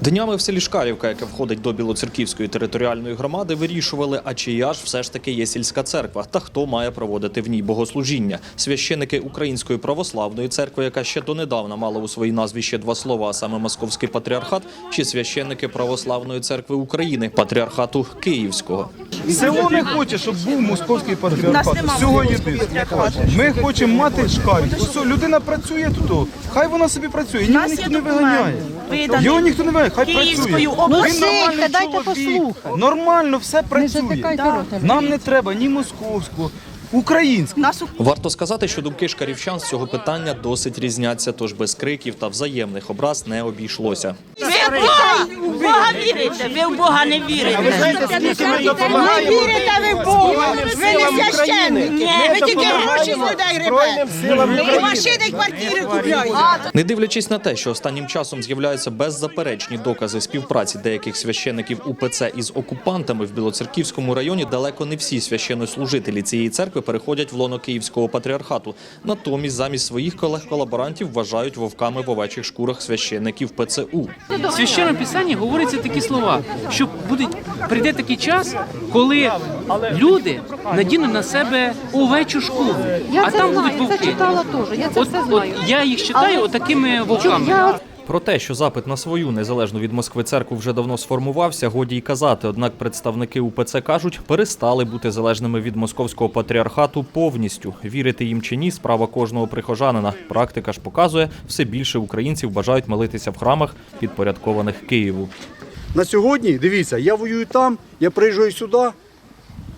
Днями в селі Шкарівка, яке входить до Білоцерківської територіальної громади, вирішували, а чия ж все ж таки є сільська церква та хто має проводити в ній богослужіння. Священики Української православної церкви, яка ще донедавна мала у своїй назві ще два слова, а саме Московський патріархат, чи священники Православної церкви України, патріархату Київського. Село не хоче, щоб був московський патріархат. Всього єдине. Ми хочемо мати шкарі. Ось людина працює тут. Хай вона собі працює. Його ніхто не виганяє. Його ніхто не виганяє. Хай працює. Він нормальний чоловік. послухати. Нормально все працює. Нам не треба ні московського, українського. Нас Варто сказати, що думки шкарівчан з цього питання досить різняться, тож без криків та взаємних образ не обійшлося. Ви в Бога, в Бога вірите, ви в Бога не вірите. Не вірите ви в Бога, ви не священники, ви тільки гроші з людей ребете. І машини, і квартири купляєте. Не дивлячись на те, що останнім часом з'являються беззаперечні докази співпраці деяких священиків УПЦ із окупантами в Білоцерківському районі, далеко не всі священнослужителі цієї церкви переходять в лоно Київського патріархату. Натомість замість своїх колег-колаборантів вважають вовками в овечих шкурах священиків ПЦУ. В священному писанні говориться такі слова, що буде прийде такий час, коли люди надінуть на себе овечу шкуру, Я а це там знаю, будуть я це читала теж, я це От, все от знаю. я їх читаю отакими вовками. Про те, що запит на свою незалежну від Москви церкву вже давно сформувався, годі й казати. Однак представники УПЦ кажуть, перестали бути залежними від московського патріархату повністю. Вірити їм чи ні, справа кожного прихожанина. Практика ж показує, все більше українців бажають молитися в храмах, підпорядкованих Києву. На сьогодні, дивіться, я воюю там, я приїжджаю сюди,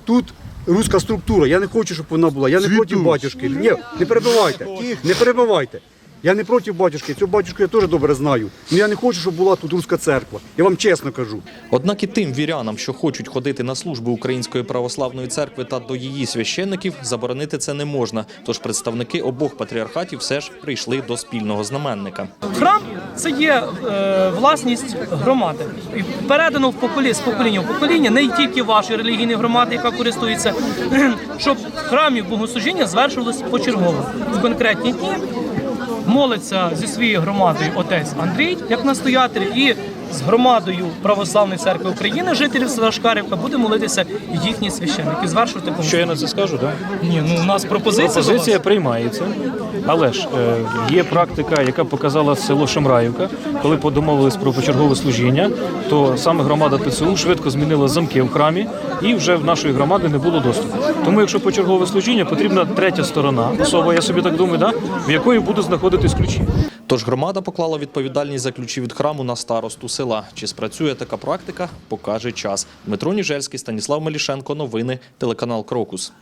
тут руська структура. Я не хочу, щоб вона була. Я не проти батюшки. Ні, не перебивайте. Не перебивайте. Я не проти батюшки. Цю батюшку я теж добре знаю. Але я не хочу, щоб була тут руська церква. Я вам чесно кажу. Однак і тим вірянам, що хочуть ходити на службу Української православної церкви та до її священників, заборонити це не можна. Тож представники обох патріархатів все ж прийшли до спільного знаменника. Храм це є е, власність громади. І передано в поколі, з покоління в покоління не тільки вашої релігійної громади, яка користується, щоб в храмі богослужіння звершувалось почергово в конкретні дні. Молиться зі своєю громадою отець Андрій, як настоятель, і з громадою Православної церкви України, жителів села Шкарівка, буде молитися їхній священник і звершувати Що я на це скажу, так? Ні, ну у нас пропозиція. до вас. Пропозиція приймається, але ж е, є практика, яка показала село Шамраївка, коли подомовились про почергове служіння, то саме громада ТЦУ швидко змінила замки в храмі і вже в нашої громади не було доступу. Тому, якщо почергове служіння, потрібна третя сторона, особа, я собі так думаю, да, в якої будуть знаходитись ключі. Тож громада поклала відповідальність за ключі від храму на старосту села. Чи спрацює така практика, покаже час. Дмитро Ніжельський, Станіслав Мелішенко. Новини, телеканал Крокус.